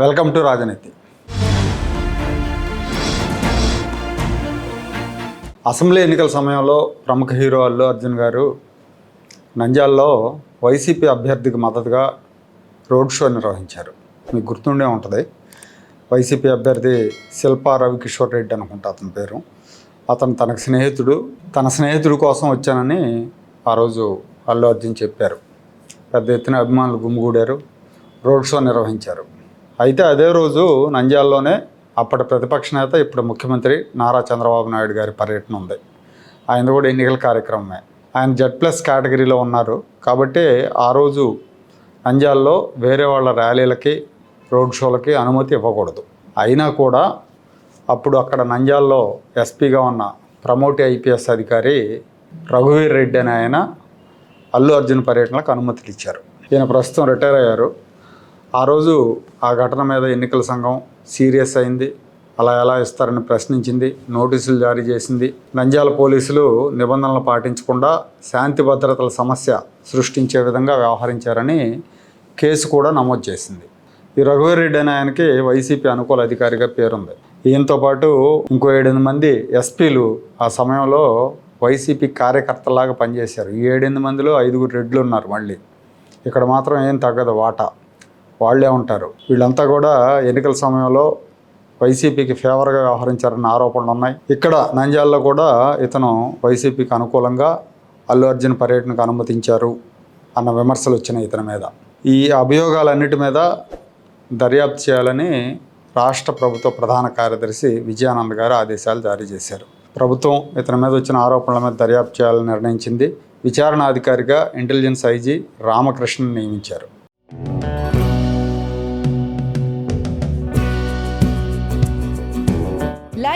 Welcome to రాజనీతి. Assembly ఎన్నికల సమయంలో ప్రముఖ హీరో అల్లు అర్జున్ గారు నంద్యాలలో వైసీపీ అభ్యర్థికి మద్దతుగా రోడ్ షో నిర్వహించారు. మీకు గుర్తుండే ఉంటుంది. వైసీపీ అభ్యర్థి శిల్పా రవికిషోర్ రెడ్డి అనుకుంటా అతని పేరు. అతను తనకు స్నేహితుడు తన స్నేహితుడి కోసం వచ్చానని ఆ రోజు అల్లు అర్జున్ చెప్పారు. పెద్ద ఎత్తున అభిమానులు గుమిగూడారు. రోడ్ షో నిర్వహించారు. అయితే అదే రోజు నంద్యాలలోనే అప్పటి ప్రతిపక్ష నేత ఇప్పుడు ముఖ్యమంత్రి నారా చంద్రబాబు నాయుడు గారి పర్యటన ఉంది. ఆయన కూడా ఎన్నికల కార్యక్రమమే. ఆయన జెడ్ ప్లస్ కేటగిరీలో ఉన్నారు. కాబట్టి ఆ రోజు నంద్యాలలో వేరే వాళ్ళ ర్యాలీలకి రోడ్ షోలకి అనుమతి ఇవ్వకూడదు. అయినా కూడా అప్పుడు అక్కడ నంద్యాలలో ఎస్పీగా ఉన్న ప్రమోటి ఐపీఎస్ అధికారి రఘువీర్ రెడ్డి అనే ఆయన అల్లు అర్జున్ పర్యటనలకు అనుమతులు ఇచ్చారు. ఈయన ప్రస్తుతం రిటైర్ అయ్యారు. ఆ రోజు ఆ ఘటన మీద ఎన్నికల సంఘం సీరియస్ అయింది. అలా ఎలా ఇస్తారని ప్రశ్నించింది. నోటీసులు జారీ చేసింది. నంద్యాల పోలీసులు నిబంధనలు పాటించకుండా శాంతి భద్రతల సమస్య సృష్టించే విధంగా వ్యవహరించారని కేసు కూడా నమోదు చేసింది. ఈ రఘువీర్ రెడ్డి అనే ఆయనకి వైసీపీ అనుకూల అధికారిగా పేరుంది. ఈయనతో పాటు ఇంకో ఏడెనిమిది మంది ఎస్పీలు ఆ సమయంలో వైసీపీ కార్యకర్తలాగా పనిచేశారు. ఈ ఏడెనిమిది మందిలో ఐదుగురు రెడ్లు ఉన్నారు మళ్ళీ. ఇక్కడ మాత్రం ఏం తగ్గదు వాటా. వాళ్ళే ఉంటారు. వీళ్ళంతా కూడా ఎన్నికల సమయంలో వైసీపీకి ఫేవర్గా వ్యవహరించారన్న ఆరోపణలు ఉన్నాయి. ఇక్కడ నంద్యాలలో కూడా ఇతను వైసీపీకి అనుకూలంగా అల్లు అర్జున్ పర్యటనకు అనుమతించారు అన్న విమర్శలు వచ్చినాయి ఇతని మీద. ఈ అభియోగాలన్నిటి మీద దర్యాప్తు చేయాలని రాష్ట్ర ప్రభుత్వ ప్రధాన కార్యదర్శి విజయానంద్ గారు ఆదేశాలు జారీ చేశారు. ప్రభుత్వం ఇతని మీద వచ్చిన ఆరోపణల మీద దర్యాప్తు చేయాలని నిర్ణయించింది. విచారణ అధికారిగా ఇంటెలిజెన్స్ ఐజీ రామకృష్ణ నియమించారు.